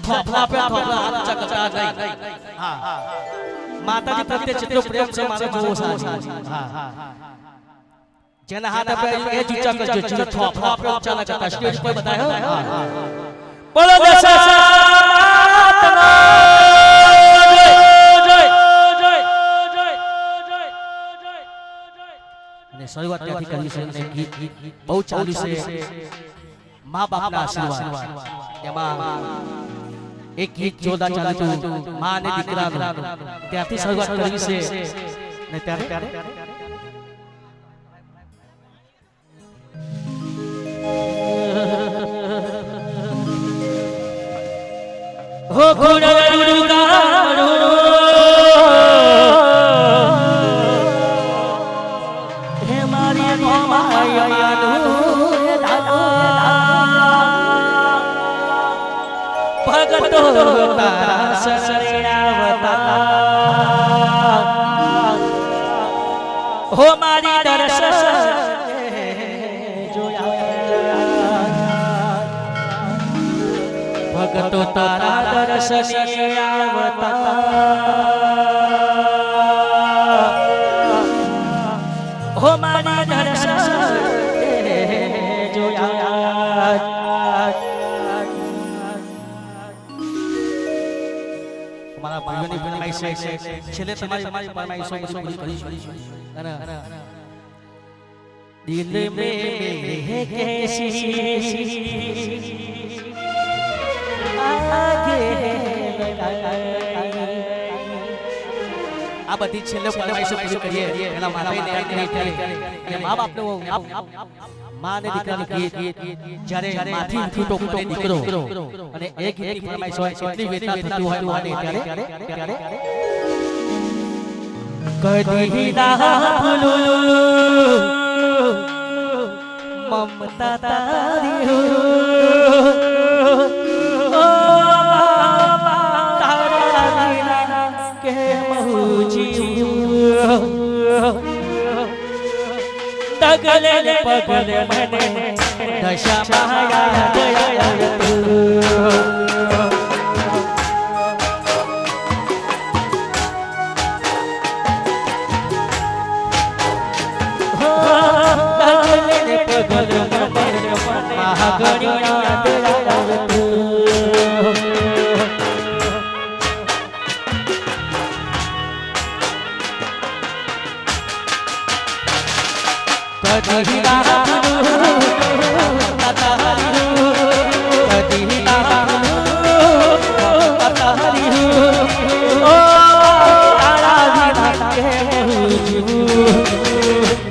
થોભલા pay થોભલા હાથ ચકચા નહીં. હા માતાજી પ્રત્યે જેટલો પ્રેમ છે મારે જોવો સાચી હા જેના હાથ આપે એ જ કરજો જે થોભલા પે ઊંચા કરતા સ્ટેજ પર બતાયો બોલો દશાતનો જય જય જય જય જય અને શરૂઆત ત્યાંથી કરી છે ગીત બહુ ચાલ્યું છે. મા બાપના આશીર્વાદ. એમાં એક ગીત જોરદાર ચાલ્યું હતું મા અને દીકરાનું ત્યાંથી શરૂઆત કરી છે ને ત્યારે હો હે તો તારા દર્શને આવતા હો મારા દર્શન જોયા મારા ભાઈઓની ફરમાઈશ દિલ મે આ બધી છેલ્લે ફરમાઈશો પૂરી કરીએ. એના કરી અને મા બાપને મા અને દીકરાનું ગીત જ્યારે માથી છૂટો પડે દીકરો. અને એ ગીતની ફરમાઈશ હોય એટલી વેદના થતી હોય માને ત્યારે ત્યારે કદી ના ભૂલું. મમતા તારી કેમ હું જીવું તગલે ને પગલે મને દશા માયા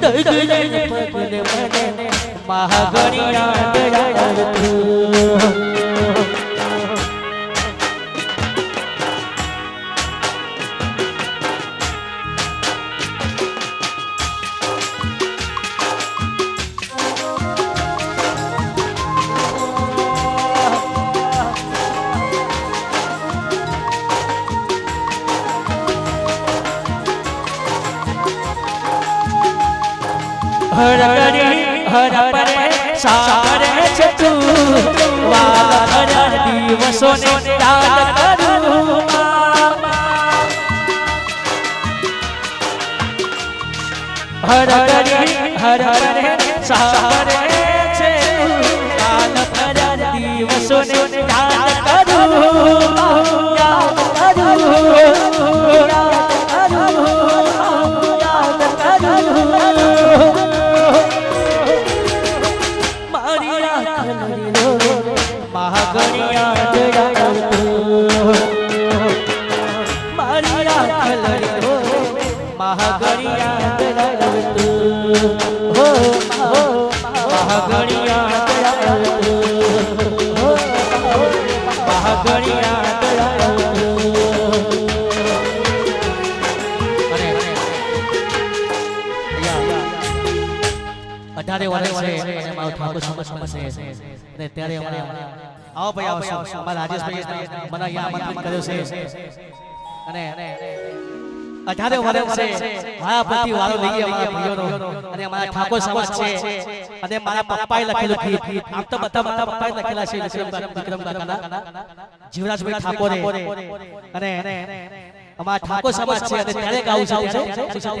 તું મહાગણિયા હર કરી હર પરે સારે છે તું વાલ હર દિવસો ને યાદ કરું. હર કરી હર પરે સારે છે તું વાલ દિવસો ને યાદ કરું. કરું. અઢારે વર્ષ છે અને મારો ઠાકોર સમાજ છે અને ત્યારે અમારે આવો ભાઈ આવો અમારા રાજેશભાઈ મને અહીંયા આમંત્રિત કર્યો છે. અને અઢારે વર્ષે મારા પતિ વારો લઈએ અમારા ભાઈઓનો. અને અમારા ઠાકોર સમાજ છે. અને મારા પપ્પાએ લખેલું ગીત. આમ તો બધા બધા પપ્પાએ લખેલા છે વિક્રમ વિક્રમ કાકાના. જીવરાજભાઈ ઠાકોરે. અને અમારા ઠાકોર સમાજ છે. અને ત્યારે ગાવું છું. શું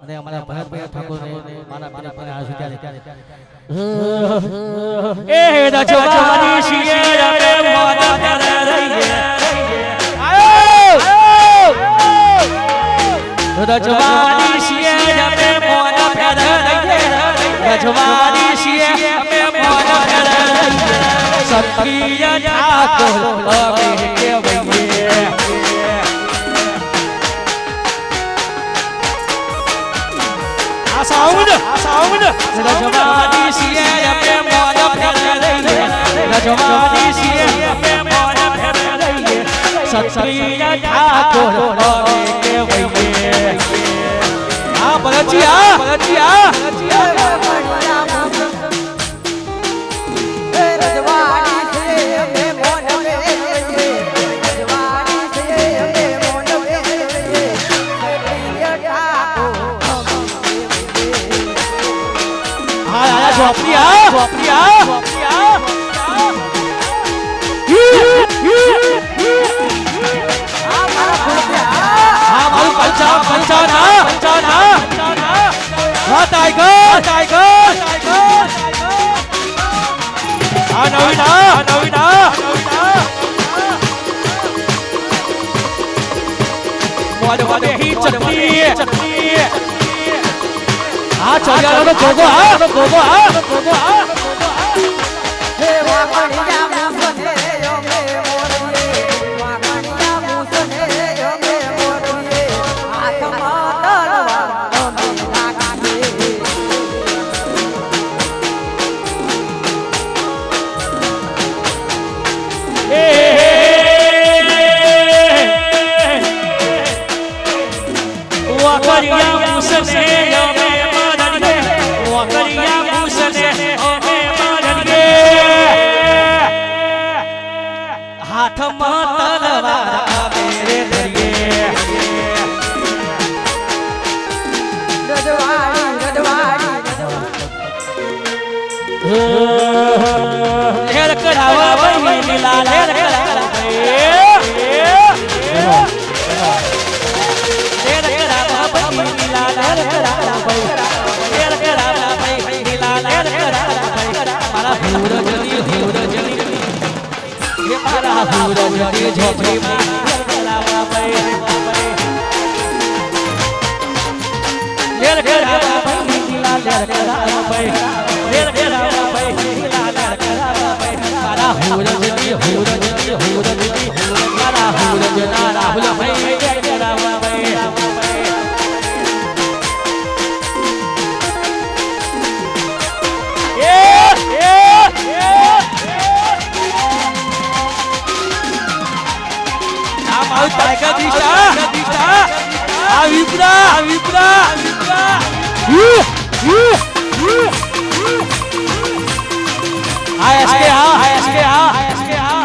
અને અમારા ભરતભાઈ ઠાકોર મારા બેના પણ આ સુધી એ રજવાડી છીએ અમે મોન કરે રહીએ. રજવાડી છીએ અમે મોન કરે રહીએ. રજવાડી છીએ અમે મોન કરે રહીએ. સખીય ઠાકોર અમે કેવઈએ આ રજવાડી છીએ અમે મોન ફેરે રહીએ રજવાડી છીએ અમે ઠાકોર કહેવાઈએ. આ ભરતજી આ ભરતજી આ હા મારું પંચાવન પંચાવન પંચાવન હા. હા ટાઈગર. ટાઈગર. હા નવીન હા નવીન હા. મોડ મોડે હી ચટણી ચટણી હા ચડિયાળો ગોગો હા ગોગો હા ગોગો હા. લીલા જલી ઝોપડી માં લેર કરાવા ભાઈ લેર કરાવા ભાઈ લીલા લેર કરાવા ભાઈ લેર કરાવા ભાઈ લીલા લેર કરાવા ભાઈ મારા ભૂર જલી ભૂર જલી ભૂર જલી મારા ભૂર જલા રાહુલ ભાઈ લેર આ એસકે હા આ એસકે હા આ એસકે હા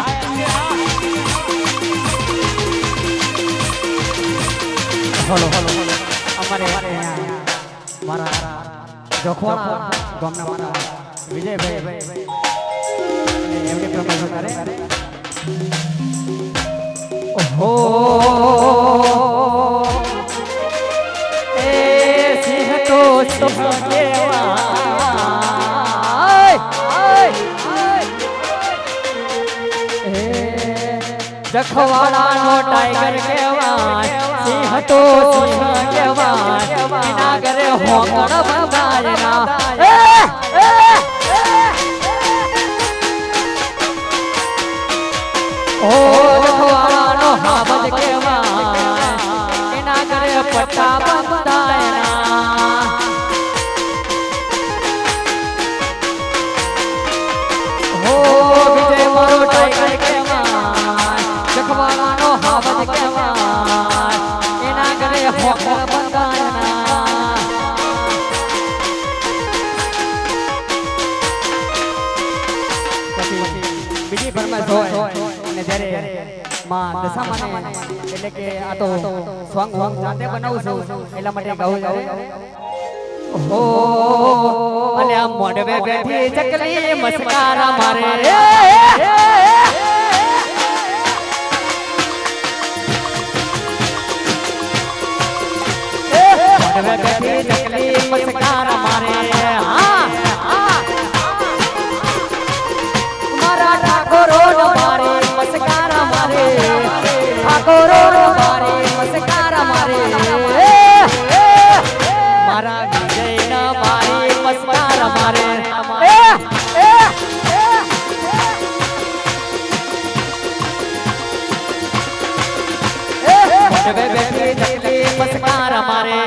હલો હલો અમારે મારા જોખવાડા ગામના મારા વિજયભાઈ એમની પ્રમોશન કરે ઓહો તો સિંહ જખવાડાનો ટાઈગર કહેવાય સિંહ તો સિંહ કહેવાય એના ઘરે હોંગણ બીજી ફરમાઈશ હોય. અને જ્યારે માં દશામાને એટલે કે આ તો સ્વાંગ વાંગ જાતે બનાવું છું. એટલા માટે ગાવું જાઉં ઓ અને આ મોઢવે બેઠી ચકલી મસ્કારા મારે. મારા વિજય ના મારે મસ્કારા મારે એ, એ, એ. મોઢવે બેઠી ચકલી મસ્કારા મારે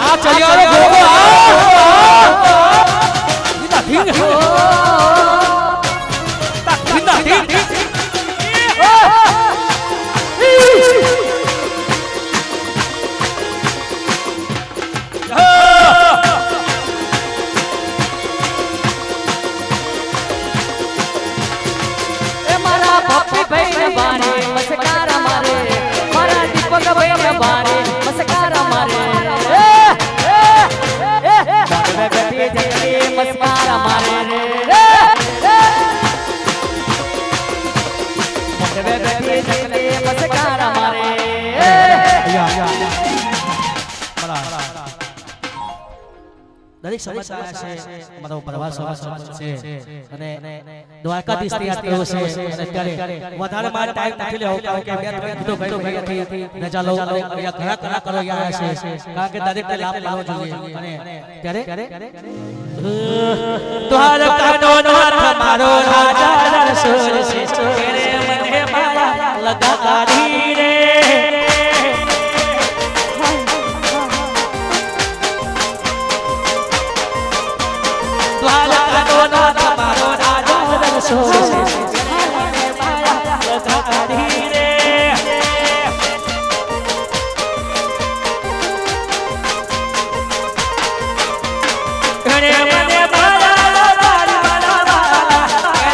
આ ચલિયારો ભોગો આ ધીંગા ધીંગ મારા દીપક ભાઈ ને દરેક સમાજ છે મારો પ્રવાસ સમાજ છે અને દ્વારકાધીશની છે અને અત્યારે વધારે મારે ટાઈમ નથી લેવો કારણ કે બે ત્રણ કીધો ભાઈ ભાઈ થી રજા લઉં અને ઘણા ઘણા આવ્યા છે કારણ કે દરેકને લાભ લેવો જોઈએ અને ત્યારે દ્વારકાનો નાથ મારો રાજા રસોલ છે મને માયા લગાડી 서